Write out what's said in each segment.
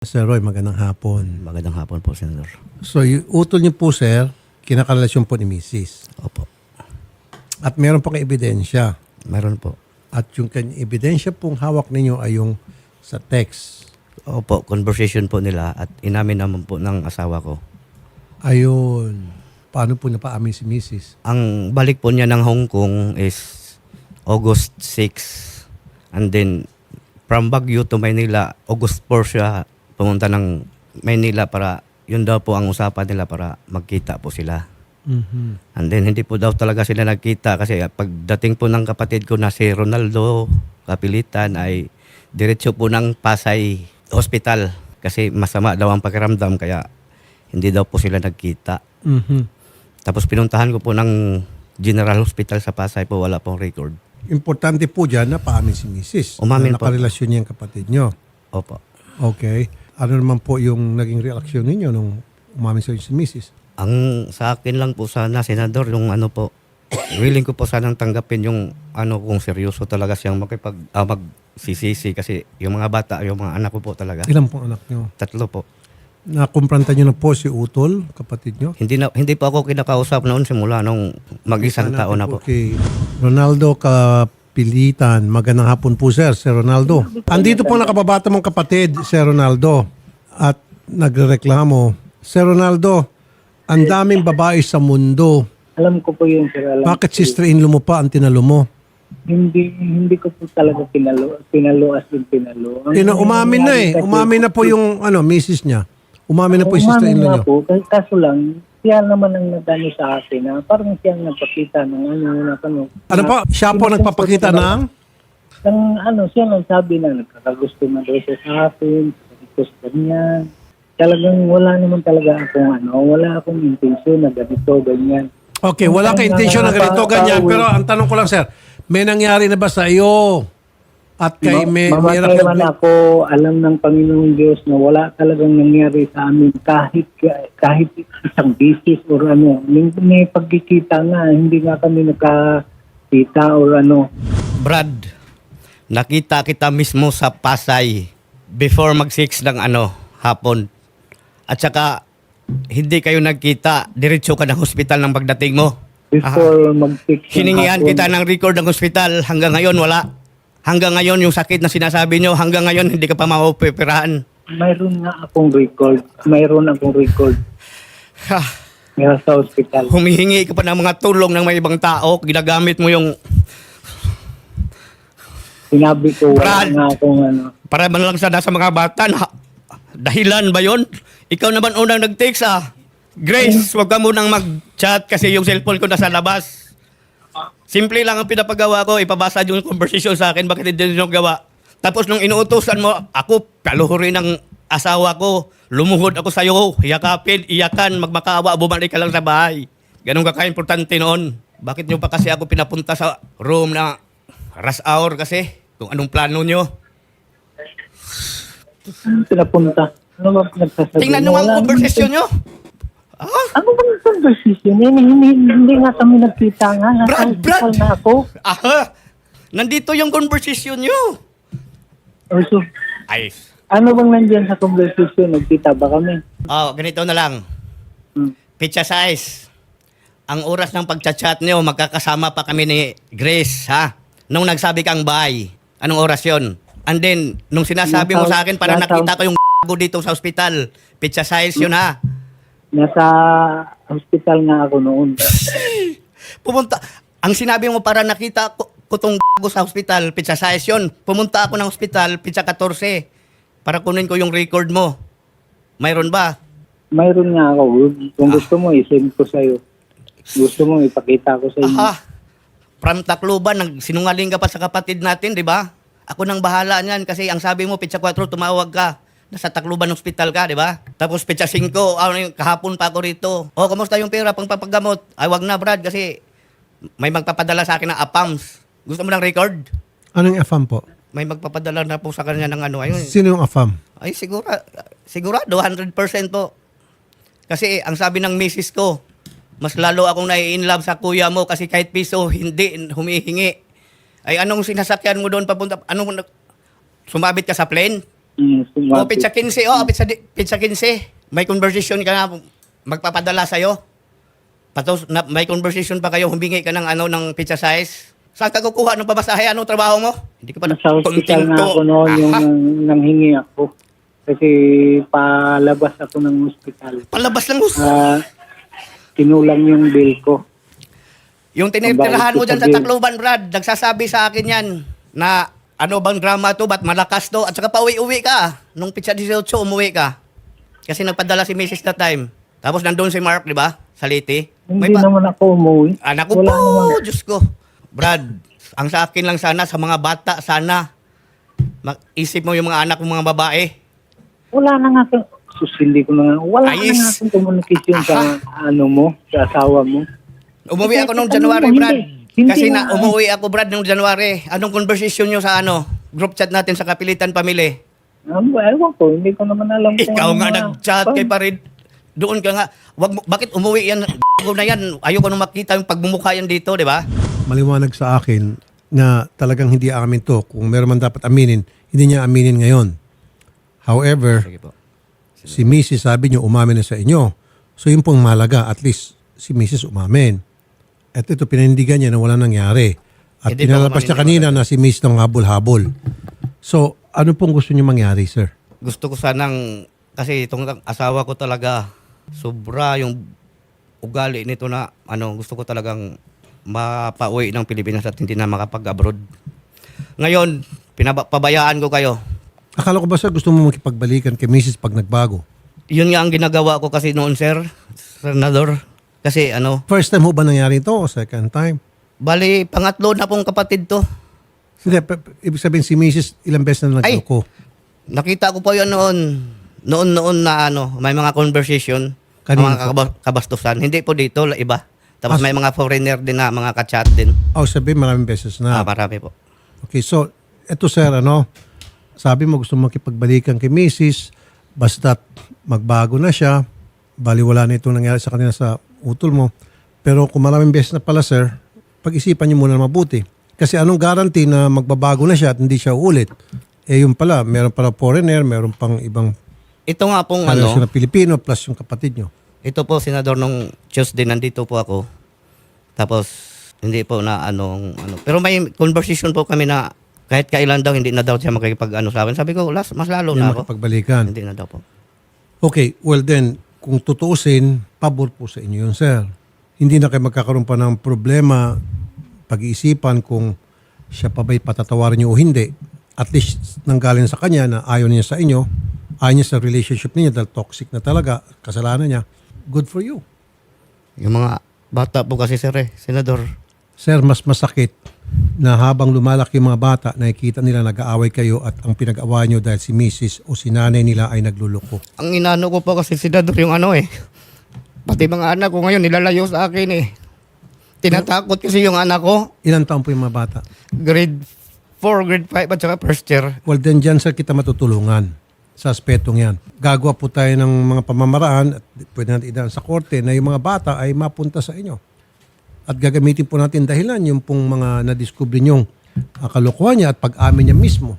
Sir Roy, magandang hapon. Magandang hapon po, Senator. So, yung utol niyo po, sir, kinakarelasyon po ni Mrs. Opo. At meron po kayong ebidensya. Meron po. At yung kanyang ebidensya pong hawak ninyo ay yung sa text. Opo, conversation po nila at inamin naman po ng asawa ko. Ayun. Paano po napaamin si Mrs.? Ang balik po niya ng Hong Kong is August 6. And then, from Baguio to Maynila, August 4 siya pumunta ng Maynila para, yun daw po ang usapan nila para magkita po sila. Mhm. And then, hindi po daw talaga sila nagkita kasi pagdating po ng kapatid ko na si Ronaldo Kapilitan ay diretso po ng Pasay Hospital kasi masama daw ang pakiramdam kaya hindi daw po sila nagkita. Mhm. Tapos pinuntahan ko po ng General Hospital sa Pasay po, wala pong record. Importante po dyan na paamin si Mrs. Umamin na po. nakarelasyon niya yung kapatid niyo. Opo. Okay. Ano naman po yung naging reaksyon ninyo nung umamin sa si Mrs.? Ang sa akin lang po sana, Senador, yung ano po, willing ko po sanang tanggapin yung ano kung seryoso talaga siyang makipag, ah, magsisisi kasi yung mga bata, yung mga anak ko po talaga. Ilan pong anak niyo? Tatlo po. Nakumpranta niyo na po si Utol, kapatid niyo? Hindi na hindi pa ako kinakausap noon simula nung mag-isang taon na po. Kay Ronaldo Kapilitan. Magandang hapon po, sir. Sir Ronaldo. Andito po nakababata mong kapatid, Sir Ronaldo. At nagreklamo. Sir Ronaldo, ang daming babae sa mundo. Alam ko po yun, sir. Alam Bakit ko. sister-in-law mo pa ang tinalo mo? Hindi, hindi ko po talaga pinalo, pinalo as in pinalo. Ang Ino, umamin na eh. Umamin na po yung ano, misis niya. Umamin na po yung Umamin sister-in-law nga niyo. po, kasi kaso lang, siya naman ang nagano sa akin na parang siya ang nagpakita ng ano, na ano. Ano po? Siya po nagpapakita ng... ng ano, siya nang sabi na nagkakagusto na daw siya sa akin, gusto niya. Talagang wala naman talaga akong ano, wala akong intensyon na ganito, ganyan. Okay, wala ka intensyon na ganito, ganyan. Pero ang tanong ko lang, sir, may nangyari na ba sa iyo? At kay may, may Mamatay man ako, alam ng Panginoong Diyos na wala talagang nangyari sa amin kahit kahit isang bisis or ano. May, may pagkikita nga, hindi nga kami nakakita or ano. Brad, nakita kita mismo sa Pasay before mag-6 ng ano, hapon. At saka hindi kayo nagkita, diretso ka ng hospital ng pagdating mo. Before mag-fix ng Hiningihan hapon. kita ng record ng hospital, hanggang ngayon wala. Hanggang ngayon yung sakit na sinasabi nyo, hanggang ngayon hindi ka pa maoperahan. Mayroon nga akong record. Mayroon akong record. Ha, Nga sa hospital. humihingi ka pa ng mga tulong ng may ibang tao, ginagamit mo yung Sinabi ko, wala Brad! nga akong ano. para man lang sana sa mga bata na dahilan ba yon? Ikaw naman unang nag-text ah. Grace, wag ka munang mag-chat kasi yung cellphone ko nasa labas. Simple lang ang pinapagawa ko, ipabasa yung conversation sa akin, bakit hindi nyo gawa? Tapos nung inuutosan mo, ako, kaluhurin ng asawa ko, lumuhod ako sa'yo, yakapin, iyakan, magmakaawa, bumalik ka lang sa bahay. Ganun ka ka-importante noon. Bakit nyo pa kasi ako pinapunta sa room na rush hour kasi? Kung anong plano nyo? Pinapunta? Ano ba pinagsasabi? Tingnan nyo ang conversation nyo. Ah, Ano bang conversation? Hindi, hindi, hindi nga kami nagkita nga. Nasa Brad, Brad! hospital na ako. aha. Nandito yung conversation nyo. Or so, Ay. ano bang nandiyan sa conversation? Nagkita ba kami? Oh, ganito na lang. Hmm. Pizza size. Ang oras ng pagchat-chat nyo, magkakasama pa kami ni Grace, ha? Nung nagsabi kang bye, anong oras yon? And then, nung sinasabi mo sa akin, para Nasa- nakita ko yung ko dito sa ospital, pizza size yun, ha? Nasa hospital nga ako noon. Pumunta, ang sinabi mo para nakita ko, ko tong sa hospital, pizza size yun. Pumunta ako ng hospital, pizza 14, para kunin ko yung record mo. Mayroon ba? Mayroon nga ako. Kung gusto mo, isend ko sa'yo. Gusto mo, ipakita ko sa inyo. Aha. From Tacloban, nagsinungaling ka pa sa kapatid natin, di ba? Ako nang bahala niyan kasi ang sabi mo, pizza 4, tumawag ka. Nasa Tacloban Hospital ka, di ba? Tapos pizza 5, ano yung kahapon pa ako rito. O, kamusta yung pera pang papagamot? Ay, wag na, Brad, kasi may magpapadala sa akin ng APAMS. Gusto mo ng record? Anong AFAM po? May magpapadala na po sa kanya ng ano. Ayun. Sino yung AFAM? Ay, sigura, sigurado, 100% po. Kasi ang sabi ng misis ko, mas lalo akong nai-inlove sa kuya mo kasi kahit piso, hindi humihingi. Ay, anong sinasakyan mo doon papunta? Anong, sumabit ka sa plane? Mm, O, pizza 15. O, pizza, di- pizza 15. May conversation ka na magpapadala sa'yo. Patos, na, may conversation pa kayo, humingi ka ng ano ng pizza size. Saan ka kukuha ng pabasahe? Anong trabaho mo? Hindi ka pa Nasa hospital na ako noon yung Aha. nang, nanghingi ako. Kasi palabas ako ng hospital. Palabas lang mo. Ah, kinulang yung bill ko. Yung tinitirahan mo dyan sa Tacloban, Brad, nagsasabi sa akin yan na ano bang drama to, ba't malakas to? At saka pauwi-uwi ka. Nung pizza 18, umuwi ka. Kasi nagpadala si Mrs. that time. Tapos nandun si Mark, di ba? Sa Leyte. Hindi pa- naman ako umuwi. Anak ko Wala po, naman. Diyos ko. Brad, ang sa akin lang sana, sa mga bata, sana, mag-isip mo yung mga anak mo, mga babae. Wala na nga akong, sus, hindi ko na nga, wala Ayos. na nga akong communication sa ano mo, sa asawa mo. Umuwi ako nung January, Brad. Hindi. Kasi na umuwi ako, Brad, nung January. Anong conversation nyo sa ano? Group chat natin sa Kapilitan Family. Um, ewan ko, hindi ko naman alam kung Ikaw ano nga na- nag-chat kay Parid. Doon ka nga. Wag mo, bakit umuwi yan? ko na yan. Ayoko nung makita yung pagmumukha yan dito, di ba? Maliwanag sa akin na talagang hindi amin to. Kung meron man dapat aminin, hindi niya aminin ngayon. However, po. si Mrs. sabi niyo umamin na sa inyo. So yun pong malaga. At least si Mrs. umamin. At ito pinanindigan niya na wala nangyari. At Hindi pa pinalabas niya kanina na si Mrs. ng habol-habol. So ano pong gusto niyo mangyari, sir? Gusto ko sanang, kasi itong asawa ko talaga, sobra yung ugali nito na, ano, gusto ko talagang mapauwi ng Pilipinas at hindi na makapag-abroad. Ngayon, pinabayaan ko kayo. Akala ko ba sir gusto mo makipagbalikan kay Mrs. pag nagbago? Yun nga ang ginagawa ko kasi noon, sir, senador. Kasi ano, First time ho ba nangyari ito o second time? bali, pangatlo na pong kapatid to. Hindi, pe- ibig sabihin si Mrs. ilang beses na Ay! nagloko. Nakita ko po yun noon. Noon-noon na ano, may mga conversation. Kanino mga po? kaba- kabastusan. Hindi po dito, la- iba. Tapos As- may mga foreigner din na mga kachat din. Oh, sabihin maraming beses na. Ah, marami po. Okay, so eto sir, ano, sabi mo gusto mo makipagbalikan kay Mrs. Basta't magbago na siya, baliwala na itong nangyari sa kanila sa utol mo. Pero kung maraming beses na pala sir, pag-isipan niyo muna mabuti. Kasi anong guarantee na magbabago na siya at hindi siya ulit? Eh yung pala, meron pala foreigner, meron pang ibang Ito nga pong ano, na Pilipino plus yung kapatid niyo. ito po senador nung Tuesday nandito po ako. Tapos hindi po na anong ano. Pero may conversation po kami na kahit kailan daw hindi na daw siya makikipag ano sa akin. Sabi ko, las, mas lalo Hindi na ako. makipagbalikan. Hindi na daw po. Okay, well then, kung tutuusin, pabor po sa inyo yun, sir. Hindi na kayo magkakaroon pa ng problema, pag-iisipan kung siya pa ba'y patatawarin niyo o hindi. At least nanggaling sa kanya na ayaw niya sa inyo, ayaw niya sa relationship niya dahil toxic na talaga, kasalanan niya. Good for you. Yung mga bata po kasi sir eh, senador. Sir, mas masakit na habang lumalaki yung mga bata, nakikita nila nag-aaway kayo at ang pinag-awayan niyo dahil si Mrs. o si nanay nila ay nagluloko. Ang inano ko po kasi senador yung ano eh. Pati mga anak ko ngayon nilalayo sa akin eh. Tinatakot kasi yung anak ko. Ilan taon po yung mga bata? Grade 4, grade 5 at saka first year. Well, then dyan sir kita matutulungan sa aspetong yan. Gagawa po tayo ng mga pamamaraan at pwede natin idaan sa korte na yung mga bata ay mapunta sa inyo. At gagamitin po natin dahilan yung pong mga nadiskubre nyong uh, kalokohan niya at pag-amin niya mismo.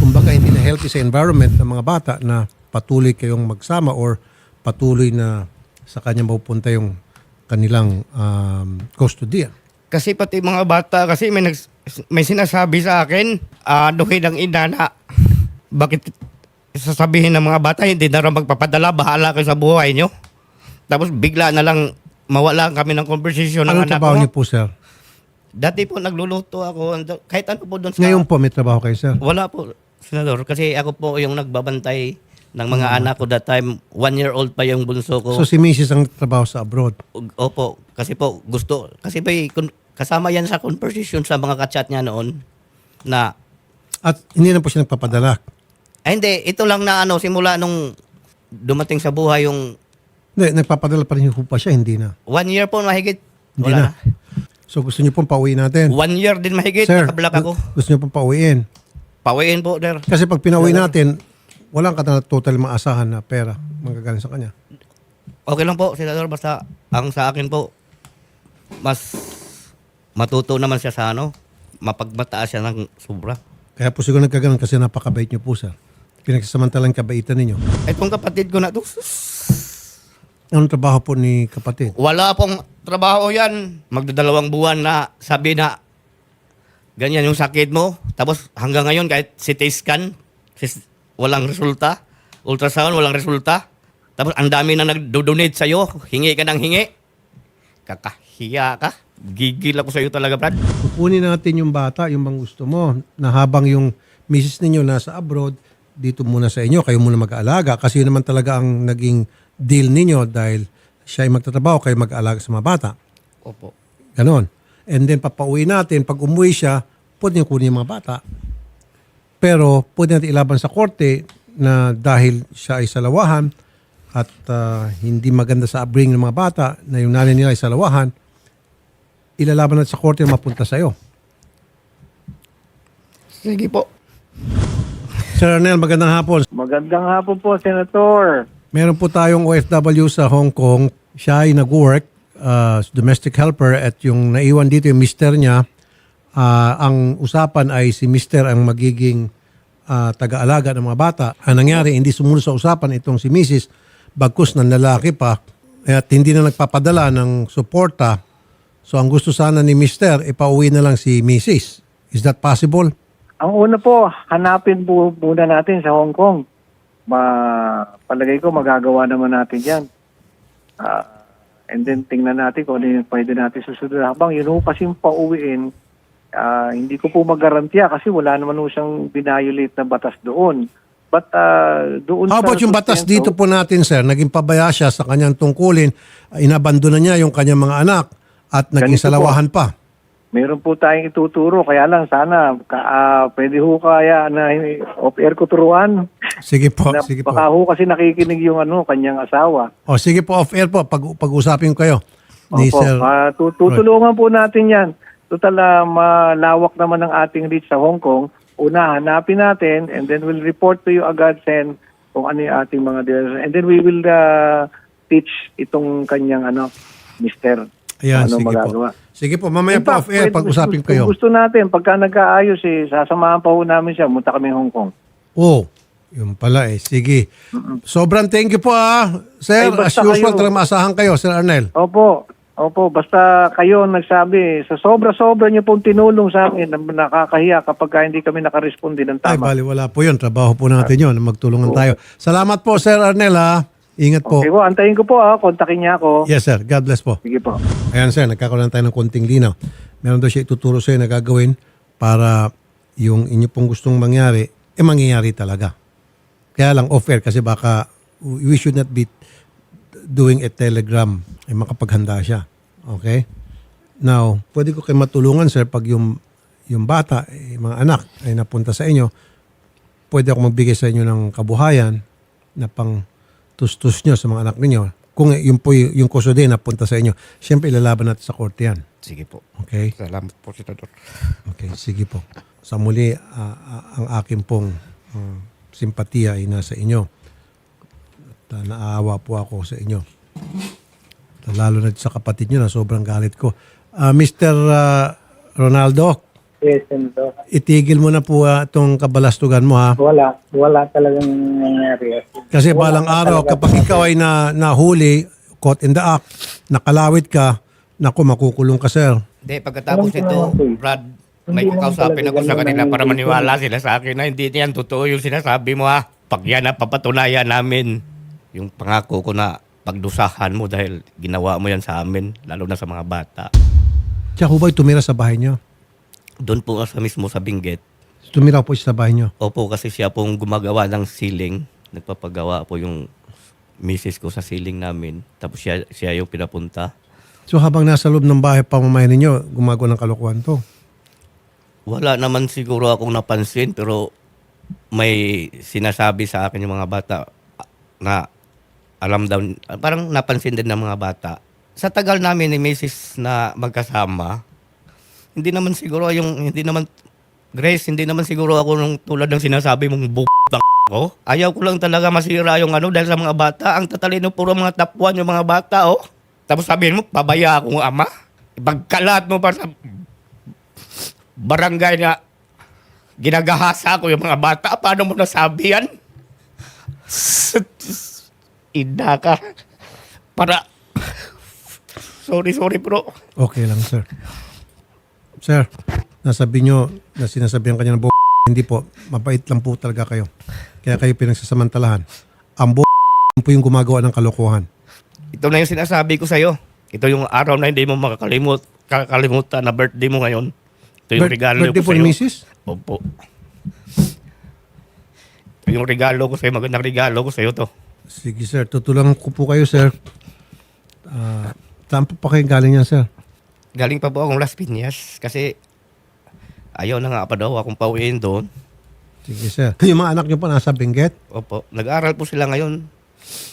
Kumbaga hindi na healthy sa environment ng mga bata na patuloy kayong magsama or patuloy na sa kanya mapupunta yung kanilang um, custodian. Kasi pati mga bata, kasi may, nags- may sinasabi sa akin, ah duhin ng ina na, bakit sasabihin ng mga bata, hindi na rin magpapadala, bahala kayo sa buhay nyo. Tapos bigla na lang mawala kami ng conversation ng Anong anak trabaho ko. niyo po, sir? Dati po nagluluto ako, kahit ano po doon sa... Ngayon po may trabaho kayo, sir? Wala po, Senador. Kasi ako po yung nagbabantay ng mga anak ko that time. One year old pa yung bunso ko. So si Mrs. ang trabaho sa abroad. Opo, kasi po gusto. Kasi kun- kasama yan sa conversation sa mga kachat niya noon na At hindi na po siya nagpapadala. ay hindi, ito lang na ano, simula nung dumating sa buhay yung Hindi, nagpapadala pa rin yung pa siya, hindi na. one year po mahigit. Hindi Wala na. So gusto niyo pong pauwi natin. One year din mahigit, Sir, nakablak ako. gu- gusto niyo pong pauwiin. Pawiin po, der. Kasi pag pinauwi natin, walang ka na total maasahan na pera manggagaling sa kanya. Okay lang po, Senador, basta ang sa akin po, mas matuto naman siya sa ano, mapagmataas siya ng sobra. Kaya po siguro nagkaganon kasi napakabait niyo po, sir. Pinagsasamantalang kabaitan ninyo. Itong kapatid ko na to, Anong trabaho po ni kapatid? wala pong trabaho yan. Magdadalawang buwan na sabi na ganyan yung sakit mo. Tapos hanggang ngayon kahit CT scan, walang resulta. Ultrasound, walang resulta. Tapos ang dami na nag-donate sa'yo. Hingi ka ng hingi. Kakahiya ka. Gigil ako sa'yo talaga, Brad. Kukunin natin yung bata, yung bang gusto mo, na habang yung misis ninyo nasa abroad, dito muna sa inyo, kayo muna mag-aalaga. Kasi yun naman talaga ang naging deal ninyo dahil siya ay magtatrabaho, kayo mag-aalaga sa mga bata. Opo. Ganon. And then papauwi natin, pag umuwi siya, pwede niyo kunin yung mga bata. Pero pwede natin ilaban sa korte na dahil siya ay salawahan at ah, hindi maganda sa upbringing ng mga bata na yung nanay nila ay salawahan, ilalaban natin sa korte na mapunta sa'yo. Sige po. Sir Arnel, magandang hapon. Magandang hapon po, Senator. Meron po tayong OFW sa Hong Kong. Siya ay nag-work, uh, domestic helper at yung naiwan dito yung mister niya. ah, ang usapan ay si mister ang magiging ah, taga-alaga ng mga bata. Ang nangyari, hindi sumunod sa usapan itong si Mrs. Bagkus ng lalaki pa at hindi na nagpapadala ng suporta. So ang gusto sana ni mister, ipauwi na lang si Mrs. Is that possible? Ang una po, hanapin po muna natin sa Hong Kong. Ma, palagay ko magagawa naman natin yan. Ah, and then tingnan natin kung ano yung pwede natin susunod. Habang yun ho kasing pauwiin, ah, hindi ko po magarantiya kasi wala naman ho siyang binayolate na batas doon. But ah, doon How about yung batas dito po natin, sir? Naging pabaya siya sa kanyang tungkulin, inabandona niya yung kanyang mga anak at naging Ganito po. salawahan pa. Meron po tayong ituturo, kaya lang sana ka, ah, pwede ho kaya na off-air ko turuan. Sige po, na sige po. baka ho kasi nakikinig yung ano, kanyang asawa. O sige po, off-air po, pag, pag-usapin ko kayo. Opo, tu- tutulungan po natin yan. Total, ah, malawak naman ang ating reach sa Hong Kong. Una, hanapin natin and then we'll report to you agad, Sen, kung ano yung ating mga deals. And then we will ah, teach itong kanyang ano, mister. Ayan, ano sige magagawa. po. Sige po, mamaya In po fact, off-air, pwede- pag-usapin kung kayo. gusto natin, pagka nagkaayos eh, sasamahan pa ho namin siya, munta kami Hong Kong. Oh, yun pala eh. Sige. Sobrang thank you po ah. Sir, Ay, as basta usual, kayo. talagang maasahan kayo, Sir Arnel. Opo. Opo, basta kayo ang nagsabi, sa sobra-sobra niyo pong tinulong sa amin, na nakakahiya kapag ka hindi kami nakaresponde ng Ay, tama. bali, wala po yun. Trabaho po natin yun. Magtulungan tayo. Salamat po, Sir Arnel ha. Ingat po. Okay po, antayin ko po ha, kontakin niya ako. Yes, sir. God bless po. Sige po. Ayan sir, nagkakaroon tayo ng konting linaw. Meron daw siya ituturo sa'yo na gagawin para yung inyo pong gustong mangyari, eh mangyayari talaga. Kaya lang off-air kasi baka we should not be doing a telegram ay makapaghanda siya. Okay? Now, pwede ko kayo matulungan sir pag yung, yung bata, eh, mga anak ay napunta sa inyo, pwede ako magbigay sa inyo ng kabuhayan na pang tustus nyo sa mga anak ninyo. Kung yung po yung kuso din napunta sa inyo, siyempre ilalaban natin sa korte yan. Sige po. Okay? Salamat po, Senador. Okay, sige po. Sa muli, ah, ah, ang aking pong ah, simpatiya ay nasa inyo. At ah, naaawa po ako sa inyo. At Lalo na sa kapatid nyo na sobrang galit ko. Ah, Mr. ah, Ronaldo, Yes, Senator. itigil mo na po ah, itong kabalastugan mo ha. Wala, wala talagang nangyari. Kasi balang araw, kapag ikaw ay na, nahuli, caught in the act, nakalawit ka, naku, makukulong ka, sir. Hindi, pagkatapos nito, eh. Brad, may kakausapin ako sa kanila para maniwala sila sa akin na hindi yan totoo yung sinasabi mo ha. Pag yan na papatunayan namin, yung pangako ko na pagdusahan mo dahil ginawa mo yan sa amin, lalo na sa mga bata. Tsaka ba'y tumira sa bahay nyo? Doon po sa mismo sa Benguet. Tumira po siya sa bahay nyo. Opo, kasi siya pong gumagawa ng ceiling. Nagpapagawa po yung misis ko sa ceiling namin. Tapos siya, siya yung pinapunta. So habang nasa loob ng bahay pamamahay ninyo, gumagawa ng kalokohan to. Wala naman siguro akong napansin pero may sinasabi sa akin yung mga bata na alam daw, parang napansin din ng mga bata. Sa tagal namin ni Mrs. na magkasama, hindi naman siguro yung, hindi naman, Grace, hindi naman siguro ako nung tulad ng sinasabi mong b*** ko. Ayaw ko lang talaga masira yung ano dahil sa mga bata. Ang tatalino puro mga tapuan yung mga bata, oh. Tapos sabihin mo, pabaya akong ama. Ipagkalat mo pa sa barangay na ginagahasa ko yung mga bata. Paano mo nasabi yan? Ina ka. Para... Sorry, sorry bro. Okay lang, sir. Sir, nasabi nyo na sinasabihan kanya ng bo hindi po, mabait lang po talaga kayo. Kaya kayo pinagsasamantalahan. Ang bo po yung gumagawa ng kalokohan. Ito na yung sinasabi ko sa'yo. Ito yung araw na hindi mo makakalimut, kakalimutan na birthday mo ngayon. Ito yung regalo birthday ko po sa'yo. ni Mrs.? Opo. Ito yung regalo ko sa'yo. Magandang regalo ko sa'yo to. Sige, sir. Tutulungan ko po kayo, sir. Ah, saan po pa kayo galing yan, sir? Galing pa po akong Las Piñas kasi ayaw na nga pa daw akong pauwiin doon. Sige, sir. Yung mga anak nyo po nasa Benguet? Opo. Nag-aaral po sila ngayon.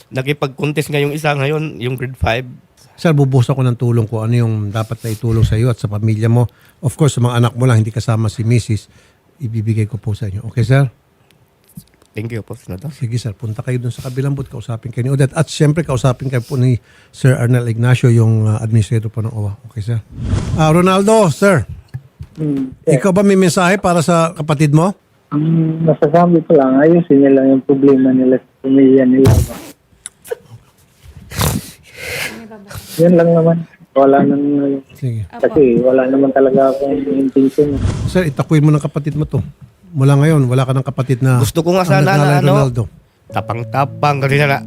Nakipag-contest ngayong isa ngayon, yung grade 5. Sir, bubuhos ako ng tulong ko. Ano yung dapat na itulong sa iyo at sa pamilya mo. Of course, sa mga anak mo lang, hindi kasama si Mrs. Ibibigay ko po sa inyo. Okay, sir? Thank you po, Senator. Sige, sir. Punta kayo dun sa kabilang booth. Kausapin kayo ni Odette. At siyempre, kausapin kayo po ni Sir Arnel Ignacio, yung uh, administrator po ng OWA. Okay, sir? Ah, Ronaldo, sir. Hmm. Eh, Ikaw ba may mensahe para sa kapatid mo? Ang masasabi ko lang, ayusin nila yung problema nila sa pamilya nila. Yan lang naman. Wala nang, Sige. kasi wala naman talaga akong intention. Sir, itakuin mo ng kapatid mo to. Mula ngayon, wala ka ng kapatid na Gusto ko nga ang sana na ano, Ronaldo. tapang-tapang kasi na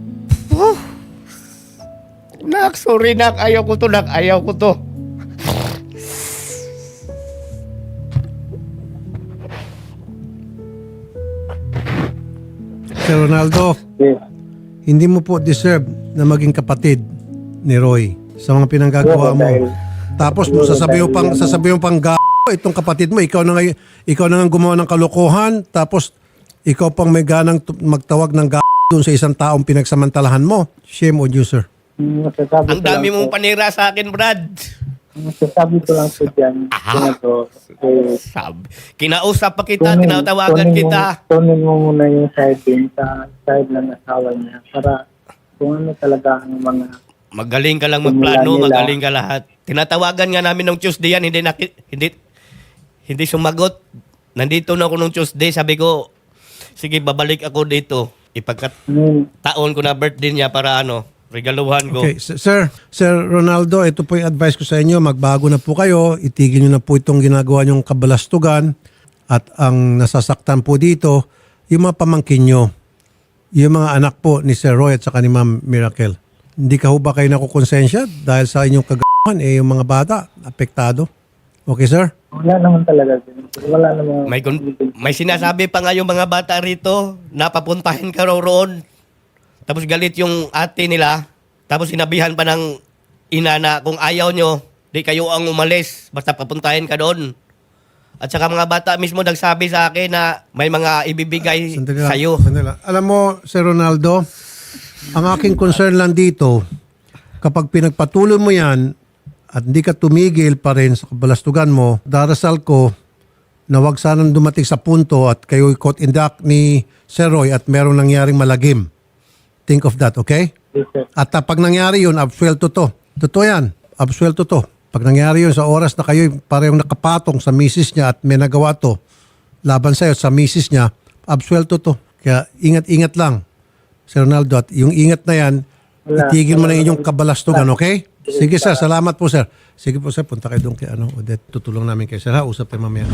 Nak, sorry nak, ayaw ko to, nak, ayaw ko to. Sir Ronaldo, Yes. hindi mo po deserve na maging kapatid ni Roy sa mga pinanggagawa mo. dahil- Tapos siguro sasabihin mo dahil pang yan- sasabihin mo pang g- itong kapatid mo, ikaw na ngay- ikaw na nga gumawa ng kalokohan, tapos ikaw pang may ganang tu- magtawag ng g- doon sa isang taong pinagsamantalahan mo. Shame on you, sir. Ang masasabi Ang ko dami lang mong po- panira sa akin, Brad. Masasabi ko lang po dyan, Senator, eh, Sab. Kinausap pa kita, tunin- tinatawagan tunin kita. Mo, tunin mo muna yung side din sa side ng asawa niya para kung ano talaga ang mga Magaling ka lang Simula magplano, nila. magaling ka lahat. Tinatawagan nga namin nung Tuesday yan, hindi naki, hindi hindi sumagot. Nandito na ako nung Tuesday, sabi ko, sige babalik ako dito. Ipagkat ano, taon ko na birthday niya para ano, regaluhan ko. Okay, sir, Sir Ronaldo, ito po yung advice ko sa inyo. Magbago na po kayo. Itigil nyo na po itong ginagawa nyong kabalastugan. At ang nasasaktan po dito, yung mga pamangkin nyo. Yung mga anak po ni Sir Roy at saka ni Ma'am Miracle. Hindi ka ho ba kayo nakukonsensya dahil sa inyong kagawahan, eh yung mga bata, apektado? Okay, sir? wala naman talaga. Wala naman. May, may sinasabi pa nga yung mga bata rito, napapuntahin ka raw roon. Tapos galit yung ate nila. Tapos sinabihan pa ng ina na kung ayaw nyo, di kayo ang umalis. Basta papuntahin ka doon. At saka mga bata mismo nagsabi sa akin na may mga ibibigay Sandali lang, sa'yo. sandali lang. Alam mo, Sir Ronaldo, ang aking concern lang dito, kapag pinagpatuloy mo yan at hindi ka tumigil pa rin sa kabalastugan mo, darasal ko na wag sanang dumating sa punto at kayo caught in the act ni Sir Roy at merong nangyaring malagim. Think of that, okay? Yes, sir. At uh, pag nangyari yun, absuelto to. Totoo yan. Absuelto to. Pag nangyari yun sa oras na kayo parehong nakapatong sa misis niya at may nagawa to, laban sa'yo sa misis niya, absuelto to. Kaya ingat-ingat lang, Sir Ronaldo. At yung ingat na yan, itigil mo na inyong kabalastugan, okay? Sige sir, salamat po sir. Sige po sir, punta kayo doon kay ano, Odette. Tutulong namin kayo sir ha, usap tayo mamaya.